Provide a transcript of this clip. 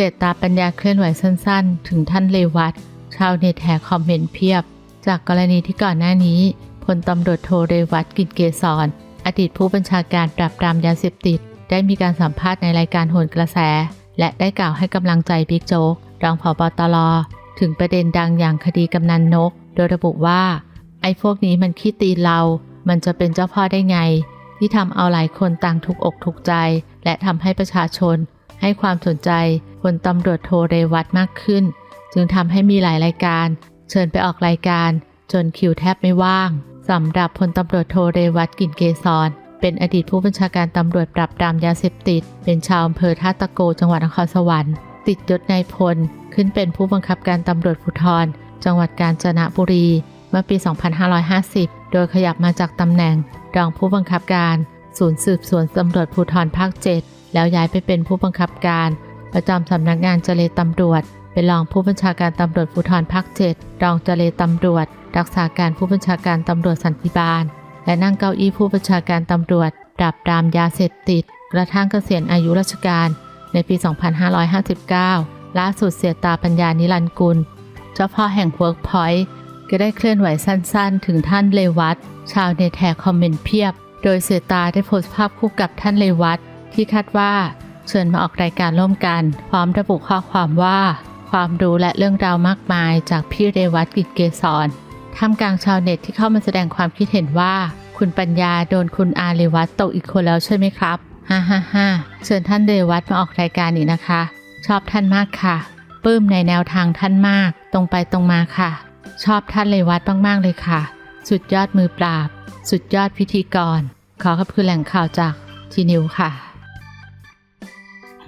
เจตตาปัญญาเคลื่อนไหวสั้นๆ ถึงท่านเลวัตชาวเน็ตแห่คอมเมนต์เพียบ จากกรณีที่ก่อนหน้านี้พลตำรวจโทเรวัตกิจเกษรอดีตผู้บัญชาการปราบปรามยาเสพติด ได้มีการสัมภาษณ์ในรายการโหนกระแส และได้กล่าวให้กำลังใจบิ๊กโจ๊กรองผบตรถึงประเด็นดังอย่างคดีกำนันนก โดยระบุว่า ไอ้พวกนี้มันขี้ตีเรา มันจะเป็นเจ้าพ่อได้ไง ที่ทำเอาหลายคนต่างทุกอกทุกใจ และทำให้ประชาชน ให้ความสนใจ พลตำรวจโทเรวัตมากขึ้น จึงทำให้มีหลายรายการ เชิญไปออกรายการ จนคิวแทบไม่ว่างสำหรับพลตำรวจโทเรวัตกินเกษรเป็นอดีตผู้บัญชาการตำรวจปราบปรามยาเสพติด เป็นชาวอำเภอท่าตะโกจังหวัดนครสวรรค์ ติดยศนายพล ขึ้นเป็นผู้บังคับการตำรวจภูธร จังหวัดกาญจนบุรี เมื่อปี 2550 โดยขยับมาจากตำแหน่ง รองผู้บังคับการ ศูนย์สืบสวนตำรวจภูธรภาค 7 แล้วย้ายไปเป็นผู้บังคับการ ประจำสำนักงานเจรตำรวจ เป็นรองผู้บัญชาการตำรวจภูธรภาค7รองเจรตำรวจ รักษาการผู้บัญชาการตำรวจสันติบาล และนั่งเก้าอี้ผู้บัญชาการตำรวจปราบปรามยาเสพติด กระทั่งเกษียณอายุราชการ ในปี 2559 ล่าสุดเสียตาปัญญานิรันกุล เจ้าพ่อแห่งเวิร์กพอยต์ก็ได้เคลื่อนไหวสั้นๆ ถึงท่านเลวัตชาวเน็ตแห่คอมเมนต์เพียบ โดยเสียตาได้โพสต์ภาพคู่กับท่านเลวัตที่คาดว่า เชิญมาออกรายการร่วมกัน พร้อมระบุข้อความว่า ความรู้และเรื่องราวมากมายจากพี่เรวัตกิจเกษรท่ามกลางชาวเน็ตที่เข้ามาแสดงความคิดเห็นว่า คุณปัญญาโดนคุณอาเรวัตตกอีกคนแล้วใช่ไหมครับฮ่าฮ่าฮ่าเชิญท่านเรวัตมาออกรายการอีกนะคะ ชอบท่านมากค่ะปลื้มในแนวทางท่านมาก ตรงไปตรงมาค่ะ ชอบท่านเรวัตมากๆเลยค่ะ สุดยอดมือปราบ สุดยอดพิธีกร ขอขอบคุณแหล่งข่าวจากทีนิวค่ะ